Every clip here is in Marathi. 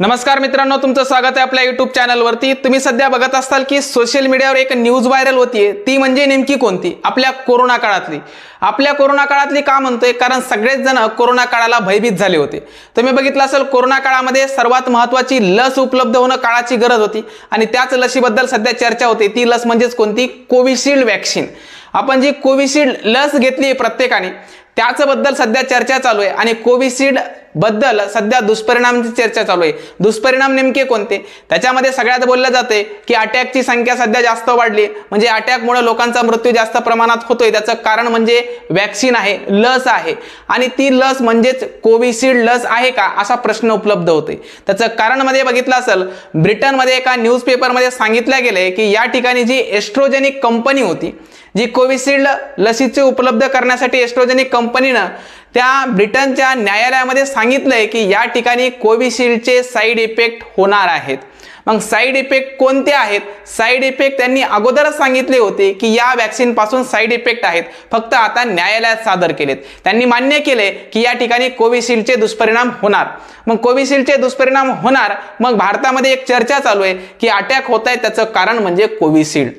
नमस्कार मित्रांनो तुमचं स्वागत आहे आपल्या युट्यूब चॅनलवरती तुम्ही सध्या बघत असाल की सोशल मीडियावर एक न्यूज व्हायरल होतीये. ती म्हणजे नेमकी कोणती? आपल्या कोरोना काळातली. आपल्या कोरोना काळातली का म्हणतोय? कारण सगळेच जण कोरोना काळाला भयभीत झाले होते. तुम्ही बघितलं असेल कोरोना काळामध्ये सर्वात महत्वाची लस उपलब्ध होणं काळाची गरज होती. आणि त्याच लसीबद्दल सध्या चर्चा होते. ती लस म्हणजेच कोणती? कोविशिल्ड वॅक्सिन आपण जी कोविशिल्ड लस घेतली प्रत्येकाने त्याचबद्दल सध्या चर्चा चालू आहे. आणि कोविशिल्ड बद्दल सध्या दुष्परिणामांची चर्चा चालू आहे. दुष्परिणाम नेमके कोणते? त्याच्यामध्ये सगळ्यात बोललं जाते की अटॅकची संख्या सध्या जास्त वाढली. म्हणजे अटॅकमुळे लोकांचा मृत्यू जास्त प्रमाणात होतोय. त्याचं कारण म्हणजे वॅक्सिन आहे लस आहे. आणि ती लस म्हणजेच कोविशिल्ड लस आहे का असा प्रश्न उपलब्ध होते त्याचं कारण मध्ये बघितलं असेल ब्रिटनमध्ये एका न्यूजपेपरमध्ये सांगितलं गेलंय की या ठिकाणी जी एस्ट्रोजेनिक कंपनी होती जी कोविशिल्ड लसीचे उपलब्ध करण्यासाठी एस्ट्रोजेनिक कंपनीनं त्या ब्रिटनच्या न्यायालयामध्ये सांगितलंय की या ठिकाणी कोविशिल्डचे साईड इफेक्ट होणार आहेत. मग साईड इफेक्ट कोणते आहेत? साईड इफेक्ट त्यांनी अगोदरच सांगितले होते की या वॅक्सिनपासून साईड इफेक्ट आहेत. फक्त आता न्यायालयात सादर केलेत. त्यांनी मान्य केले की या ठिकाणी कोविशिल्डचे दुष्परिणाम होणार. मग कोविशिल्डचे दुष्परिणाम होणार मग भारतामध्ये एक चर्चा चालू आहे की अटॅक होत आहे त्याचं कारण म्हणजे कोविशिल्ड.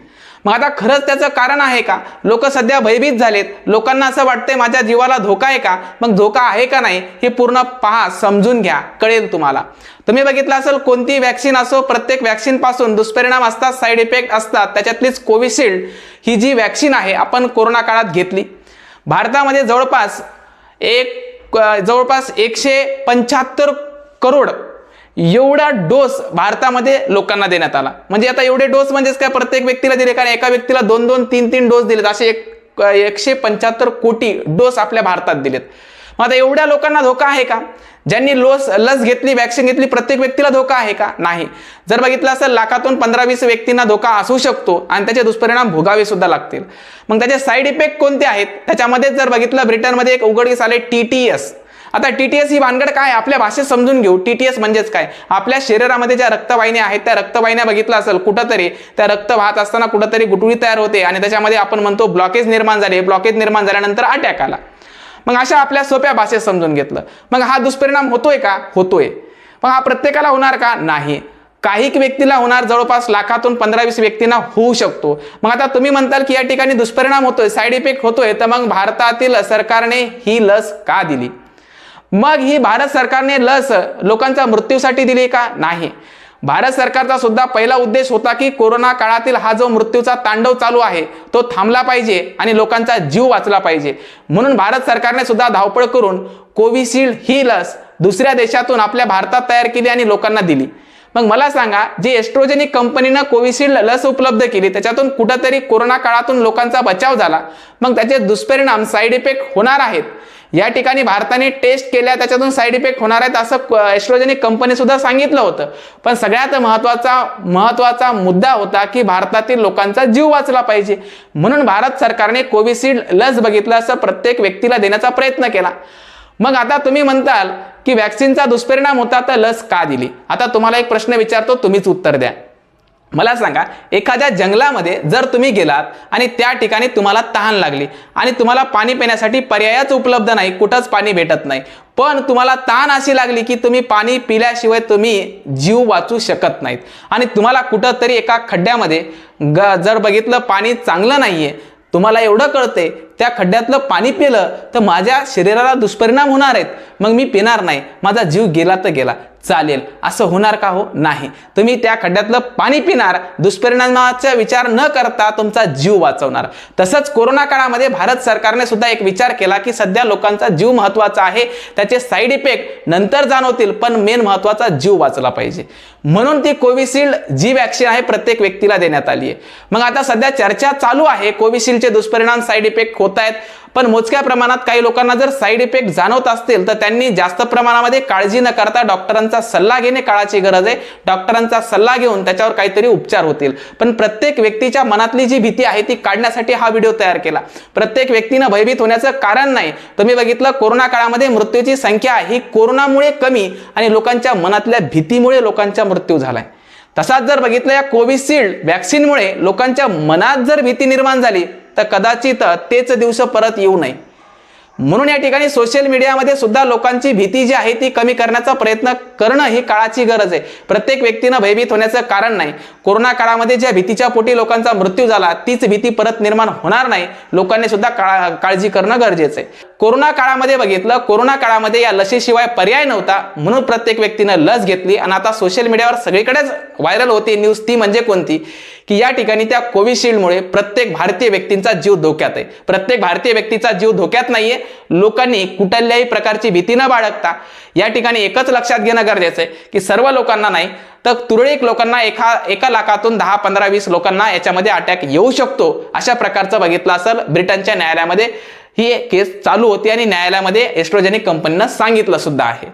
मग आता खरंच त्याचं कारण आहे का? लोक सध्या भयभीत झालेत. लोकांना असं वाटतंय माझ्या जीवाला धोका आहे का? मग धोका आहे का नाही हे पूर्ण पहा समजून घ्या. कळेल तुम्हाला. तुम्ही बघितलं असेल कोणती वॅक्सिन असो प्रत्येक वॅक्सिनपासून दुष्परिणाम असतात साईड इफेक्ट असतात. त्याच्यातलीच कोविशिल्ड ही जी वॅक्सिन आहे आपण कोरोना काळात घेतली. भारतामध्ये जवळपास एक जवळपास एकशे पंच्याहत्तर करोड एवढा डोस भारतामध्ये लोकांना देण्यात आला. म्हणजे आता एवढे डोस म्हणजेच काय? प्रत्येक व्यक्तीला दिले कारण एका व्यक्तीला दोन दोन तीन तीन डोस दिलेत. असे एक एकशे पंच्याहत्तर कोटी डोस आपल्या भारतात दिलेत. मग आता एवढ्या लोकांना धोका आहे का? ज्यांनी लोस लस घेतली वॅक्सिन घेतली प्रत्येक व्यक्तीला धोका आहे का? नाही. जर बघितलं असेल लाखातून पंधरा वीस व्यक्तींना धोका असू शकतो आणि त्याचे दुष्परिणाम भोगावे सुद्धा लागतील. मग त्याचे साईड इफेक्ट कोणते आहेत? त्याच्यामध्ये जर बघितलं ब्रिटनमध्ये एक उघडकीस आले टी टी एस आता टीटीएस ही भानगड काय? आपल्या भाषेत समजून घेऊ. टीटीएस म्हणजेच काय? आपल्या शरीरामध्ये ज्या रक्तवाहिन्या आहेत त्या रक्तवाहिन्या बघितलं असेल कुठंतरी त्या रक्त वाहत असताना कुठंतरी गुटळी तयार होते आणि त्याच्यामध्ये आपण म्हणतो ब्लॉकेज निर्माण झाले. ब्लॉकेज निर्माण झाल्यानंतर अटॅक आला. मग अशा आपल्या सोप्या भाषेत समजून घेतलं. मग हा दुष्परिणाम होतोय का? होतोय. मग हा प्रत्येकाला होणार का? नाही. काही व्यक्तीला होणार जवळपास लाखातून पंधरा वीस व्यक्तींना होऊ शकतो. मग आता तुम्ही म्हणताल की या ठिकाणी दुष्परिणाम होतोय साईड इफेक्ट होतोय तर मग भारतातील सरकारने ही लस का दिली? मग ही भारत सरकारने लस लोकांच्या मृत्यूसाठी दिली का? नाही. भारत सरकारचा सुद्धा पहिला उद्देश होता की कोरोना काळातील हा जो मृत्यूचा तांडव चालू आहे तो थांबला पाहिजे आणि लोकांचा जीव वाचला पाहिजे. म्हणून भारत सरकारने सुद्धा धावपळ करून कोविशिल्ड ही लस दुसऱ्या देशातून आपल्या भारतात तयार केली आणि लोकांना दिली. मग मला सांगा जी एस्ट्रोजेनिक कंपनीनं कोविशिल्ड लस उपलब्ध केली त्याच्यातून कुठंतरी कोरोना काळातून लोकांचा बचाव झाला. मग त्याचे दुष्परिणाम साईड इफेक्ट होणार आहेत. या ठिकाणी भारताने टेस्ट केल्या त्याच्यातून साईड इफेक्ट होणार आहेत असं एस्ट्रोजेनिक कंपनी सुद्धा सांगितलं होतं. पण सगळ्यात महत्त्वाचा महत्त्वाचा मुद्दा होता की भारतातील लोकांचा जीव वाचला पाहिजे. म्हणून भारत सरकारने कोविशिल्ड लस बघितलं असं प्रत्येक व्यक्तीला देण्याचा प्रयत्न केला. मग आता तुम्ही म्हणताल की वॅक्सिनचा दुष्परिणाम होता तर लस का दिली? आता तुम्हाला एक प्रश्न विचारतो तुम्हीच उत्तर द्या. मला सांगा एखाद्या जंगलामध्ये जर तुम्ही गेलात आणि त्या ठिकाणी तुम्हाला तहान लागली आणि तुम्हाला पाणी पिण्यासाठी पर्यायच उपलब्ध नाही कुठंच पाणी भेटत नाही पण तुम्हाला ताण अशी लागली की तुम्ही पाणी पिल्याशिवाय तुम्ही जीव वाचू शकत नाहीत. आणि तुम्हाला कुठंतरी एका खड्ड्यामध्ये ग जर बघितलं पाणी चांगलं नाहीये तुम्हाला एवढं कळते त्या खड्ड्यातलं पाणी पिलं तर माझ्या शरीराला दुष्परिणाम होणार आहेत. मग मी पिणार नाही माझा जीव गेला तर गेला. चालेल. असं होणार का हो? नाही. तुम्ही त्या खड्ड्यातलं पाणी पिणार दुष्परिणामाचा विचार न करता तुमचा जीव वाचवणार. तसंच कोरोना काळामध्ये भारत सरकारने सुद्धा एक विचार केला की सध्या लोकांचा जीव महत्त्वाचा आहे. त्याचे साईड इफेक्ट नंतर जाणवतील पण मेन महत्त्वाचा जीव वाचला पाहिजे. म्हणून ती कोविशिल्ड जी वॅक्सिन आहे प्रत्येक व्यक्तीला देण्यात आली आहे मग आता सध्या चर्चा चालू आहे. कोविशिल्डचे दुष्परिणाम साईड इफेक्ट होत आहेत. पण मोजक्या प्रमाणात काही लोकांना जर साईड इफेक्ट जाणवत असतील तर त्यांनी जास्त प्रमाणामध्ये काळजी न करता डॉक्टरांचा सल्ला घेणे काळाची गरज आहे. डॉक्टरांचा सल्ला घेऊन त्याच्यावर काहीतरी उपचार होतील. पण प्रत्येक व्यक्तीच्या मनातली जी भीती आहे ती काढण्यासाठी हा व्हिडिओ तयार केला. प्रत्येक व्यक्तीनं भयभीत होण्याचं कारण नाही. तुम्ही बघितलं कोरोना काळामध्ये मृत्यूची संख्या ही कोरोनामुळे कमी आणि लोकांच्या मनातल्या भीतीमुळे लोकांचा मृत्यू झालाय. तसाच जर बघितलं या कोविशिल्ड वॅक्सिनमुळे लोकांच्या मनात जर भीती निर्माण झाली तर कदाचित तेच दिवस परत येऊ नये. म्हणून या ठिकाणी सोशल मीडियामध्ये सुद्धा लोकांची भीती जी आहे ती कमी करण्याचा प्रयत्न करणं ही काळाची गरज आहे. प्रत्येक व्यक्तीनं भयभीत होण्याचं कारण नाही. कोरोना काळामध्ये ज्या भीतीच्या पोटी लोकांचा मृत्यू झाला तीच भीती परत निर्माण होणार नाही. लोकांनी सुद्धा काळा- काळजी करणं गरजेचं आहे. कोरोना काळामध्ये बघितलं कोरोना काळामध्ये या लसीशिवाय पर्याय नव्हता म्हणून प्रत्येक व्यक्तीनं लस घेतली. आणि आता सोशल मीडियावर सगळीकडेच व्हायरल होती. न्यूज ती म्हणजे कोणती? की या ठिकाणी त्या कोविशिल्डमुळे प्रत्येक भारतीय व्यक्तींचा जीव धोक्यात आहे. प्रत्येक भारतीय व्यक्तीचा जीव धोक्यात नाहीये. लोकांनी कुठल्याही प्रकारची भीती न बाळगता या ठिकाणी एकच लक्षात घेणं गरजेचं आहे की सर्व लोकांना नाही तर तुरळक लोकांना एका एका लाखातून दहा पंधरा वीस लोकांना याच्यामध्ये अटॅक येऊ शकतो अशा प्रकारचं बघितलं असेल ब्रिटनच्या न्यायालयामध्ये. ही केस चालू होती आणि न्यायालयामध्ये एस्ट्रोजेनिक कंपनीनं सांगितलं सुद्धा आहे.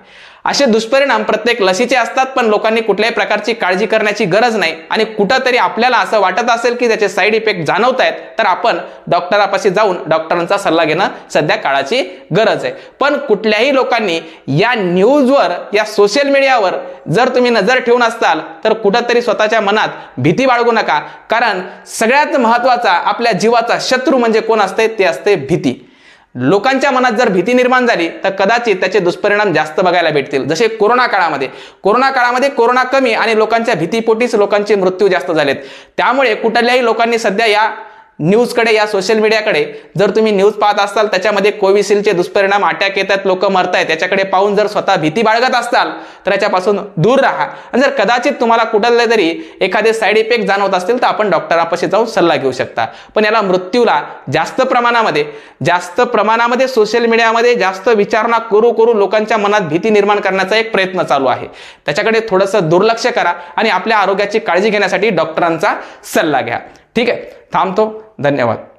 असे दुष्परिणाम प्रत्येक लसीचे असतात पण लोकांनी कुठल्याही प्रकारची काळजी करण्याची गरज नाही. आणि कुठंतरी आपल्याला असं वाटत असेल की त्याचे साईड इफेक्ट जाणवत आहेत तर आपण डॉक्टरापाशी जाऊन डॉक्टरांचा सल्ला घेणं सध्या काळाची गरज आहे. पण कुठल्याही लोकांनी या न्यूजवर या सोशल मीडियावर जर तुम्ही नजर ठेवून असताल तर कुठंतरी स्वतःच्या मनात भीती बाळगू नका. कारण सगळ्यात महत्त्वाचा आपल्या जीवाचा शत्रू म्हणजे कोण असते ते असते भीती. लोकांच्या मनात जर भीती निर्माण झाली तर कदाचित त्याचे दुष्परिणाम जास्त बघायला भेटतील. जसे कोरोना काळामध्ये. कोरोना काळामध्ये कोरोना कमी आणि लोकांच्या भीतीपोटीच लोकांचे मृत्यू जास्त झालेत. त्यामुळे कुठल्याही लोकांनी सध्या या न्यूजकडे या सोशल मीडियाकडे जर तुम्ही न्यूज पाहत असाल त्याच्यामध्ये कोविशिल्डचे दुष्परिणाम अटॅक येतात लोक मरतायत त्याच्याकडे पाहून जर स्वतः भीती बाळगत असाल तर याच्यापासून दूर राहा. आणि जर कदाचित तुम्हाला कुठले तरी एखादे साईड इफेक्ट जाणवत असतील तर आपण डॉक्टरापाशी जाऊन सल्ला घेऊ शकता. पण याला मृत्यूला जास्त प्रमाणामध्ये जास्त प्रमाणामध्ये सोशल मीडियामध्ये जास्त विचारणा करू करू लोकांच्या मनात भीती निर्माण करण्याचा एक प्रयत्न चालू आहे. त्याच्याकडे थोडंसं दुर्लक्ष करा आणि आपल्या आरोग्याची काळजी घेण्यासाठी डॉक्टरांचा सल्ला घ्या. ठीक आहे? थांबतो. धन्यवाद.